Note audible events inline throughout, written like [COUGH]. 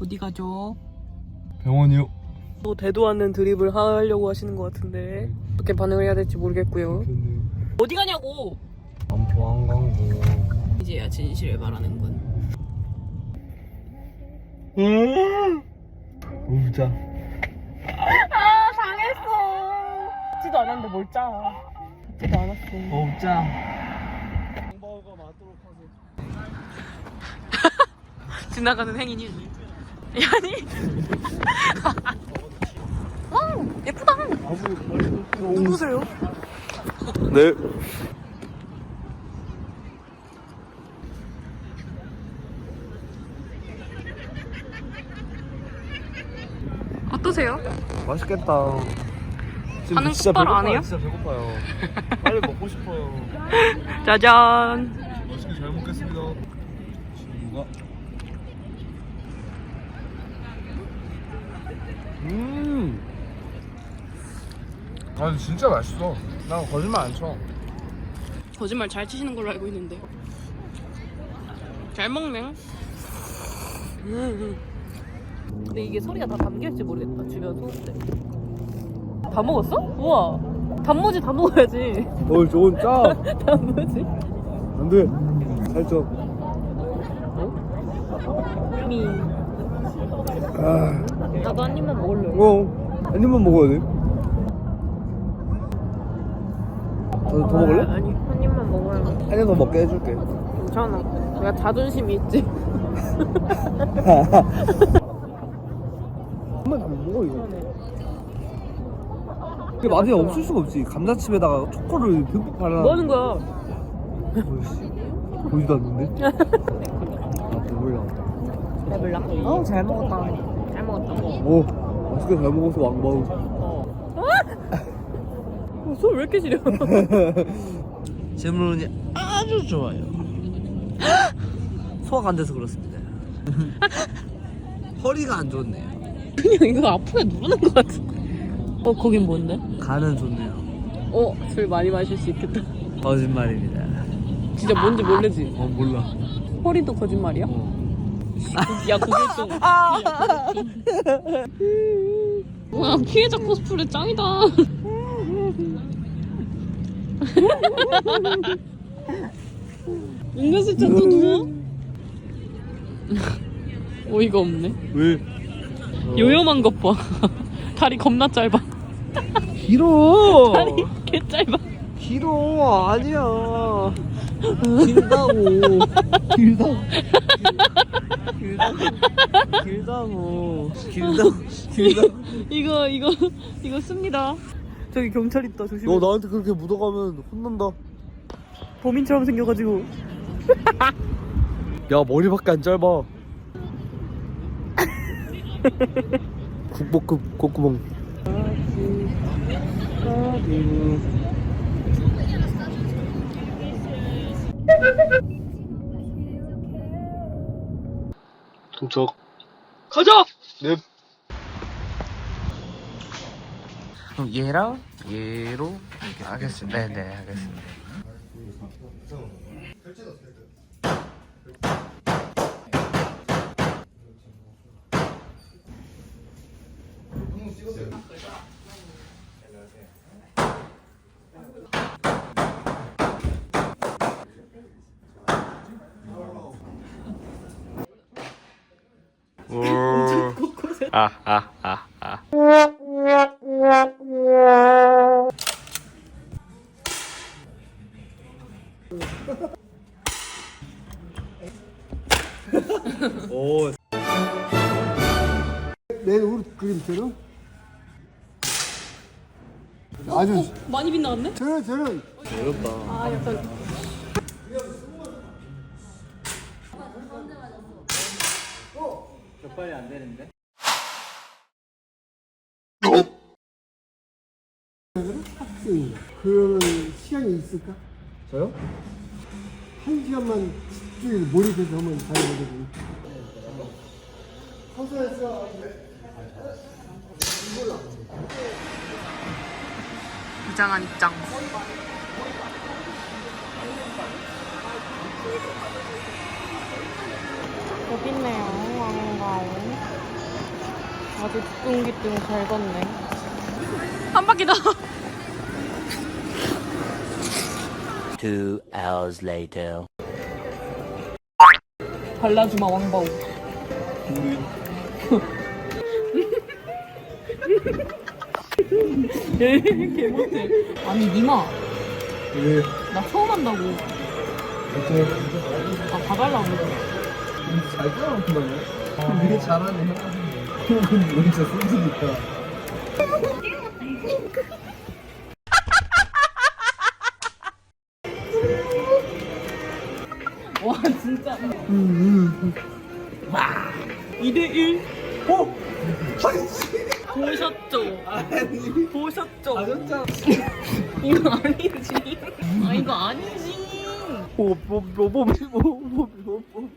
어디 가죠? 병원이요. 또 대도 않는 드립을 하려고 하시는 것 같은데 어떻게 반응을 해야 될지 모르겠고요. 어디 가냐고! 안포 한강고. 이제야 진실을 말하는군. 울자. 아 당했어. 듣지도 않았는데 뭘 짜. 듣지도 않았어. 울자. [LAUGHS] 지나가는 행인이. 야니. 와 [LAUGHS] 예쁘다. 누구세요? 네. 어떠세요? 맛있겠다. 지금 반응 진짜 똑바로 안 배고파요. 해요? 진짜 배고파요. 빨리 먹고 싶어요. 짜잔. 맛있게 잘 먹겠습니다. 친구가. 음. 아 진짜 맛있어. 나 거짓말 안 쳐. 거짓말 잘 치시는 걸로 알고 있는데. 잘 먹네. 근데 이게 소리가 다 담길지 모르겠다. 주변 소음들. 다 먹었어? 우와. 단무지 다 먹어야지. 어 저건 짜. [LAUGHS] 단무지. 안 돼. 살쪄. 미. 아. 나도 한 입만 먹을래. 어. 한 입만 먹어야 돼. 더, 더 먹을래? 아, 아니, 한 입만 먹어야 돼. 한입 더 먹게 해줄게. 괜찮아. 내가 자존심이 있지. [LAUGHS] 한번 더 먹어 이거. 근데 맛이 없을 수가 없지. 감자칩에다가 초코를 듬뿍 발라. 뭐 하는 거야? 어이씨. 보지도 않는데? [LAUGHS] 아 배불러. 배불러? 어, 잘 먹었다. 잘 먹었다. 오 맛있게 잘 먹어서 왕바우. [LAUGHS] 어, 소리 왜 이렇게 지려? [LAUGHS] 질문이 아주 좋아요. [GASPS] 소화가 안 돼서 그렇습니다. [LAUGHS] 허리가 안 좋네요. 그냥 이거 아프게 누르는 것 같은데. 어, 거긴 뭔데? 간은 좋네요. 어, 술 많이 마실 수 있겠다. 거짓말입니다. 진짜 뭔지 모르지? 어 몰라. 허리도 거짓말이야? 어. 야, 그게 좀. [LAUGHS] 와, 피해자 코스프레 짱이다. [LAUGHS] 은근슬쩍 또 누워? [LAUGHS] 어이가 없네. 왜? 요염한 것 봐. 다리 겁나 짧아. 길어. 다리 개 짧아. 길어 아니야. 길다고. 길다고. 길다고. 길다고. 길다고. 길다고. [LAUGHS] 이거 이거 이거 씁니다. 저기 경찰 있다 조심해. 너 나한테 그렇게 묻어가면 혼난다. 범인처럼 생겨가지고. [LAUGHS] 야 머리밖에 안 짧아. [LAUGHS] 국보급 콧구멍. 도착. 가자. 네. 그럼 얘랑 얘로 이렇게 알겠습니다. 네네 알겠습니다. 아, 아, 아, 아. 오. 내 우리 그림처럼 아주 많이 빗나갔네? 저는 저는 어렵다. 아 약간 학생 그러면 시간이 있을까? 저요? 한 시간만 집중해서 몰입해서 한번 봐야 되거든요. 서서했어. 이장한 입장. 여기 있네요 왕가오. 아주 기뚱기뚱 잘 걷네. 한 바퀴 더. Two hours later. 발라주마 왕바오. 개 못해. 아니 니마, 왜? 나 처음 한다고. 어때? 아 봐달라고. 잘 따라오구만요. 되게 잘하네. [LAUGHS] 형 진짜 소질있다. 와 진짜. 와 2대1 어? 보셨죠? 아니. 보셨죠? 맞았잖아. 이거 아니지. 아 이거 아니지. 뭐, 뭐, 뭐, 뭐, 뭐, 뭐, 뭐, 뭐.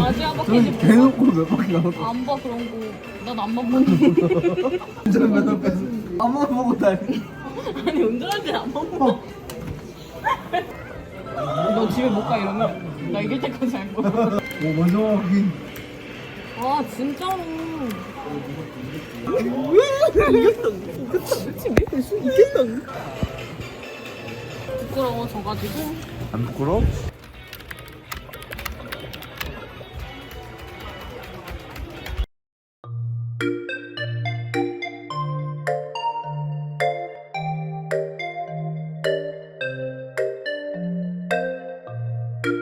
바지 한 바퀴씩 저는 대놓고 몇 바퀴 나왔어. 안봐 그런 거. 난 안만 보는 거. 운전 몇 바퀴 아무나 보고 다니. 아니 운전할 때 안만 봐. 너 집에 못 가 이러면 나 이길 때까지 할 거야. 뭐, 먼저 하긴. 아 진짜로. 이겼다. 이겼다. 미친 왜 이겼다. 부끄러워 져가지고 안 부끄러워?